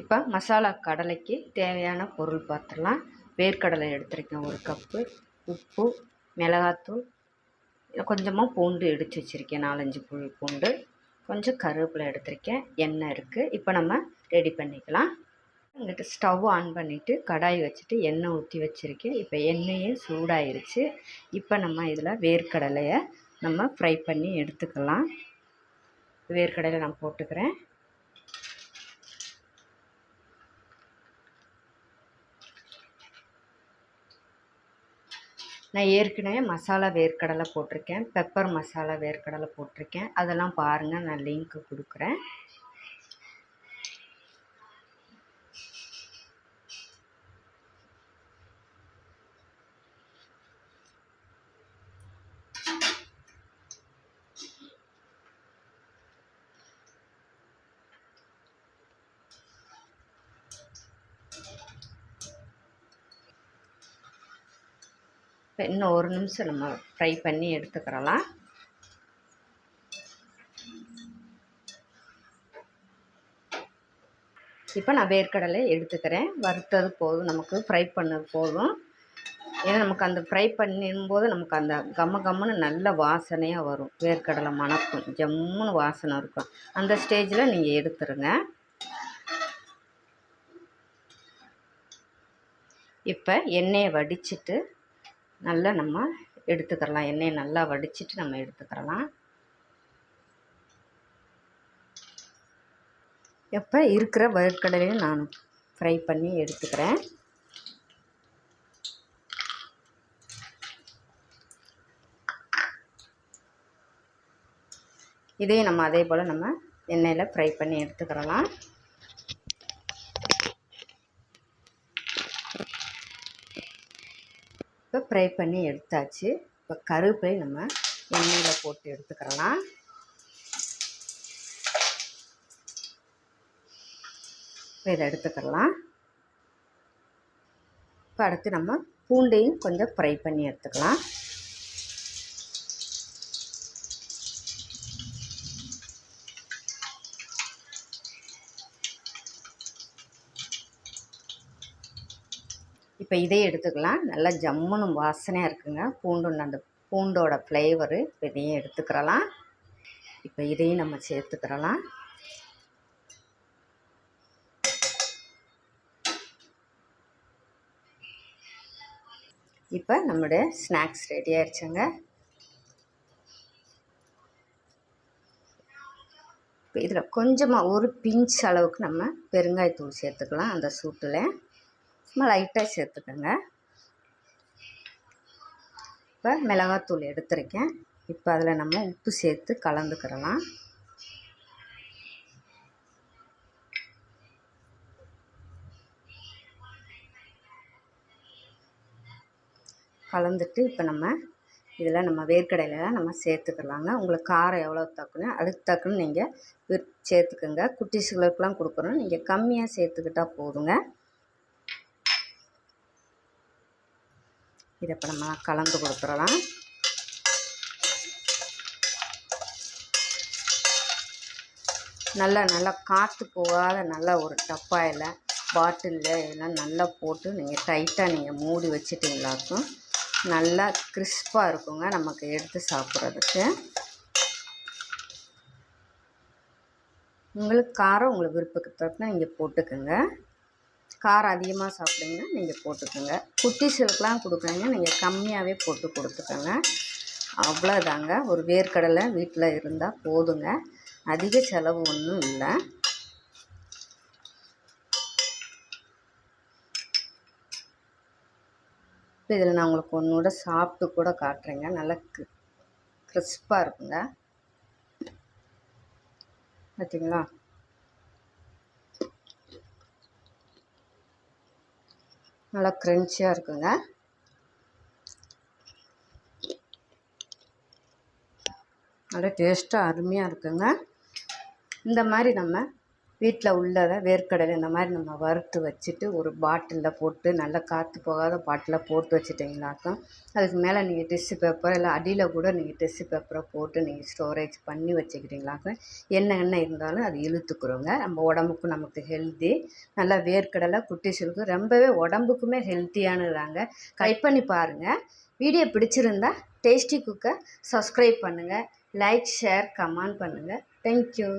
இப்போ மசாலா கடலைக்கு தேவையான பொருள் பார்த்துடலாம் வேர்க்கடலை எடுத்துருக்கேன் ஒரு கப்பு. உப்பு மிளகாத்தூள். கொஞ்சமாக பூண்டு இடித்து வச்சுருக்கேன் நாலஞ்சு புல் பூண்டு. கொஞ்சம் கருவேப்பிலை எடுத்திருக்கேன் எண்ணெய் இருக்குது இப்போ நம்ம ரெடி பண்ணிக்கலாம். இங்கிட்ட ஸ்டவ் ஆன் பண்ணிவிட்டு கடாய் வச்சுட்டு எண்ணெய் ஊற்றி வச்சுருக்கேன். இப்போ எண்ணெயே சூடாயிருச்சு. இப்போ நம்ம இதில் வேர்க்கடலையை நம்ம ஃப்ரை பண்ணி எடுத்துக்கலாம். வேர்க்கடலை நான் போட்டுக்கிறேன். நான் ஏற்கனவே மசாலா வேர்க்கடலை போட்டிருக்கேன் பெப்பர் மசாலா வேர்க்கடலை போட்டிருக்கேன். அதெல்லாம் பாருங்கள் நான் லிங்க்கு கொடுக்குறேன். இப்போ இன்னும் ஒரு நிமிஷம் நம்ம ஃப்ரை பண்ணி எடுத்துக்கிறலாம். இப்போ நான் வேர்க்கடலை எடுத்துக்கிறேன். வறுத்தது போதும் நமக்கு ஃப்ரை பண்ணது போதும். ஏன்னா நமக்கு அந்த ஃப்ரை பண்ணும்போது நமக்கு அந்த கம்ம கம்முன்னு நல்ல வாசனையாக வரும். வேர்க்கடலை மணக்கும் ஜம்முன்னு வாசனை இருக்கும். அந்த ஸ்டேஜில் நீங்கள் எடுத்துருங்க. இப்போ எண்ணெயை வடிச்சிட்டு நல்லா நம்ம எடுத்துக்கிறலாம். எண்ணெயை நல்லா வடிச்சிட்டு நம்ம எடுத்துக்கிறலாம். இப்போ இருக்கிற வேர்க்கடலையும் நான் ஃப்ரை பண்ணி எடுத்துக்கிறேன். இதையும் நம்ம அதே போல் நம்ம எண்ணெயில் ஃப்ரை பண்ணி எடுத்துக்கிறலாம். இப்போ ஃப்ரை பண்ணி எடுத்தாச்சு. இப்போ கருவேப்பிலை நம்ம எண்ணெயில் போட்டு எடுத்துக்கிறலாம் இப்போ இதை எடுத்துக்கலாம். இப்போ அடுத்து நம்ம பூண்டையும் கொஞ்சம் ஃப்ரை பண்ணி எடுத்துக்கலாம். இப்போ இதையும் எடுத்துக்கலாம். நல்லா ஜம்முன்னு வாசனையாக இருக்குங்க. பூண்டு அந்த பூண்டோட ஃப்ளேவரு இப்போ இதையும் எடுத்துக்கிறலாம். இப்போ இதையும் நம்ம சேர்த்துக்கிறலாம். இப்போ நம்மளுடைய ஸ்நாக்ஸ் ரெடி ஆயிடுச்சுங்க. இப்போ இதில் கொஞ்சமாக ஒரு பிஞ்ச் அளவுக்கு நம்ம பெருங்காயத்தூள் சேர்த்துக்கலாம் அந்த சூட்டில். சும்மா லைட்டாக சேர்த்துக்கோங்க. இப்போ மிளகாத்தூள் எடுத்திருக்கேன். இப்போ அதில் நம்ம உப்பு சேர்த்து கலந்துக்கிறலாம் கலந்துட்டு இப்போ நம்ம இதில் நம்ம வேர்க்கடையில் நம்ம சேர்த்துக்கலாங்க. உங்களுக்கு காரம் எவ்வளோ தக்கணும் அதுக்கு தக்குன்னு நீங்கள் சேர்த்துக்கோங்க. குட்டீஸுகளுக்கெலாம் கொடுக்குறோம் நீங்கள் கம்மியாக சேர்த்துக்கிட்டால் போதுங்க. இதை இப்போ நம்ம கலந்து கொடுத்துடலாம். நல்லா நல்லா காற்று போகாத நல்ல ஒரு டப்பாயில் பாட்டிலில் இதெல்லாம் நல்லா போட்டு நீங்கள் டைட்டாக நீங்கள் மூடி வச்சிட்டிங்களாக்கும் நல்லா கிறிஸ்பாக இருக்குங்க நமக்கு எடுத்து சாப்பிட்றதுக்கு. உங்களுக்கு காரம் உங்களுக்கு விருப்பத்துக்கு நீங்கள் போட்டுக்கோங்க. காரம் அதிகமாக சாப்பிடுங்கன்னா நீங்கள் போட்டுக்கோங்க. குட்டீஸுக்கெலாம் கொடுக்குறீங்க நீங்கள் கம்மியாகவே போட்டு கொடுத்துக்கோங்க. அவ்வளோதாங்க ஒரு வேர்க்கடலை வீட்டில் இருந்தால் போதுங்க. அதிக செலவு ஒன்றும் இல்லை. இப்போ இதில் நான் உங்களுக்கு ஒன்றோட சாப்பிட்டு கூட காட்டுறேங்க. நல்லா கிறிஸ்பாக இருக்குங்க. பார்த்தீங்களா நல்லா க்ரன்ச்சியாக இருக்குங்க. நல்லா டேஸ்ட்டாக அருமையாக இருக்குங்க. இந்த மாதிரி நம்ம வீட்டில் உள்ளதை வேர்க்கடலை இந்த மாதிரி நம்ம வறுத்து வச்சுட்டு ஒரு பாட்டிலில் போட்டு நல்லா காற்று போகாத பாட்டிலில் போட்டு வச்சுட்டிங்கனாக்கா அதுக்கு மேலே நீங்கள் டிஷ்யூ பேப்பர் இல்லை அடியில் கூட நீங்கள் டிஷ்யூ பேப்பரை போட்டு நீங்கள் ஸ்டோரேஜ் பண்ணி வச்சுக்கிட்டிங்கனாக்கா என்ன எண்ணெய் இருந்தாலும் அது இழுத்துக்குறோங்க நம்ம உடம்புக்கும் நமக்கு ஹெல்த்தி நல்லா வேர்க்கடலை குட்டீஸுக்கு ரொம்பவே உடம்புக்குமே ஹெல்த்தியானதாங்க ட்ரை பண்ணி பாருங்கள் வீடியோ பிடிச்சிருந்தா டேஸ்டி குக்கை சப்ஸ்கிரைப் பண்ணுங்கள் லைக் ஷேர் கமெண்ட் பண்ணுங்கள் தேங்க்யூ